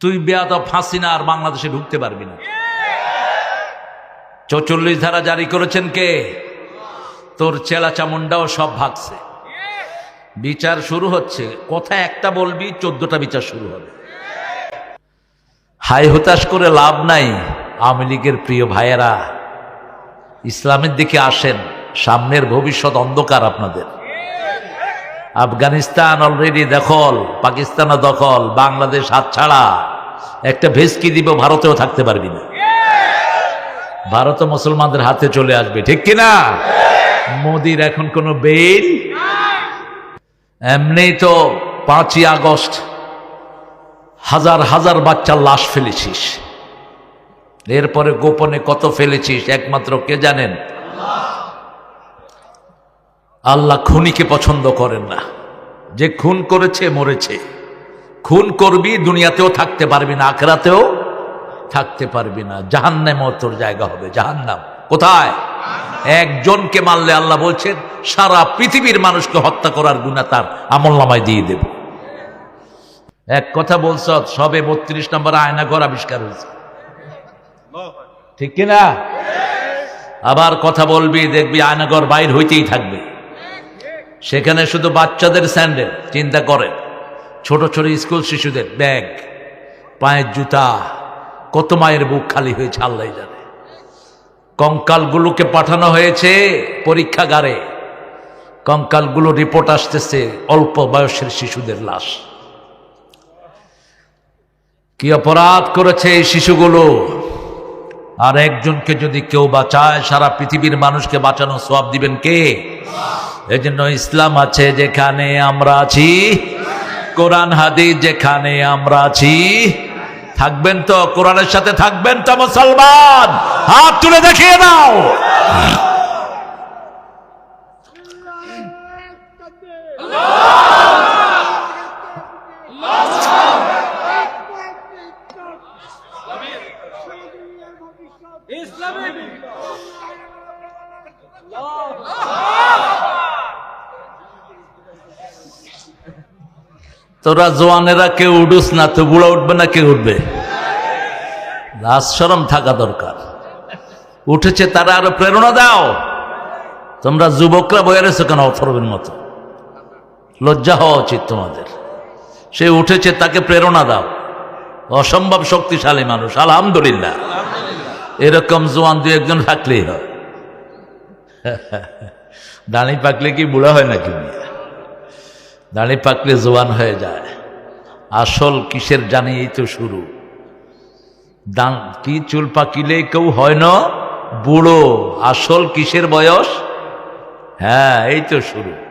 তুই বেয়াদ ফাঁসি না, আর বাংলাদেশে ঢুকতে পারবি না। চৌচল্লিশ ধারা জারি করেছেন কে? তোর চেলা চামুন্ডাও সব ভাগছে। বিচার শুরু হচ্ছে। কথা একটা বলবি, চোদ্দটা বিচার শুরু হবে। হাই হতাশ করে লাভ নাই আওয়ামী লীগের প্রিয় ভাইয়েরা। ইসলামের দিকে আসেন, সামনের ভবিষ্যৎ অন্ধকার আপনাদের। আফগানিস্তান অলরেডি দখল, পাকিস্তানও দখল, বাংলাদেশ হাত ছাড়া একটা ভেস্কি দিব, ভারতেও থাকতে পারবি না। ভারত মুসলমানদের হাতে চলে আসবে, ঠিক কিনা? মোদির এখন কোনো বেল এমনি তো পাঁচই আগস্ট হাজার হাজার বাচ্চার লাশ ফেলেছিস। এরপরে গোপনে কত ফেলেছিস, একমাত্র কে জানেন? আল্লাহ খুনিকে পছন্দ করেন না। যে খুন করেছে, মরেছে। খুন করবি, দুনিয়াতেও থাকতে পারবি না, আখরাতেও থাকতে পারবি না। জাহান্নামও তোর জায়গা হবে, জাহান্নাম। কোথায়? একজনকে মারলে আল্লাহ বলছেন, সারা পৃথিবীর মানুষকে হত্যা করার গুণা তার আমল নামায় দিয়ে দেব। এক কথা বলছ, সবে বত্রিশ নম্বর আয়নাঘর আবিষ্কার হয়েছে। ঠিক কিনা? আবার কথা বলবি, দেখবি আয়নাঘর বাইর হইতেই থাকবে। সেখানে শুধু বাচ্চাদের স্যান্ডেল, চিন্তা করেন। ছোট ছোট স্কুল শিশুদের ব্যাগ, পায়ের জুতা, কত মায়ের বুক খালি হয়েছে, আল্লাহ জানে। কঙ্কালগুলোকে পাঠানো হয়েছে পরীক্ষাগারে। কঙ্কালগুলো রিপোর্ট আসতেছে অল্প বয়সের শিশুদের লাশ। কি অপরাধ করেছে এই শিশুগুলো? আর একজনকে যদি কেউ বাঁচায়, সারা পৃথিবীর মানুষকে বাঁচানো সব দিবেন কে? এই জন্য ইসলাম আছে যেখানে আমরা আছি। কোরআন হাদিস যেখানে আমরা আছি। থাকবেন তো? কোরআনের সাথে থাকবেন তো মুসলমান? হাত তুলে দেখিয়ে দাও। তোরা জোয়ানেরা কেউ উঠুস না, তো বুড়া উঠবে না কে উঠবে? সরম থাকা দরকার। উঠেছে তারা আরও প্রেরণা দাও। তোমরা যুবকরা বয়ে রয়েছে কেন অথর্বের মতো? লজ্জা হওয়া উচিত তোমাদের। সে উঠেছে তাকে প্রেরণা দাও। অসম্ভব শক্তিশালী মানুষ, আলহামদুলিল্লাহ। এরকম জোয়ান দু একজন থাকলেই হয়। দাঁড়ি পাকলে কি বুড়া হয় নাকি দাঁড়ি পাকলে জোয়ান হয়ে যায়। আসল কিসের জানি এই তো শুরু। দান, কি চুল পাকিলে কেউ হয় না? বুড়ো, আসল কিসের বয়স? হ্যাঁ এই তো শুরু।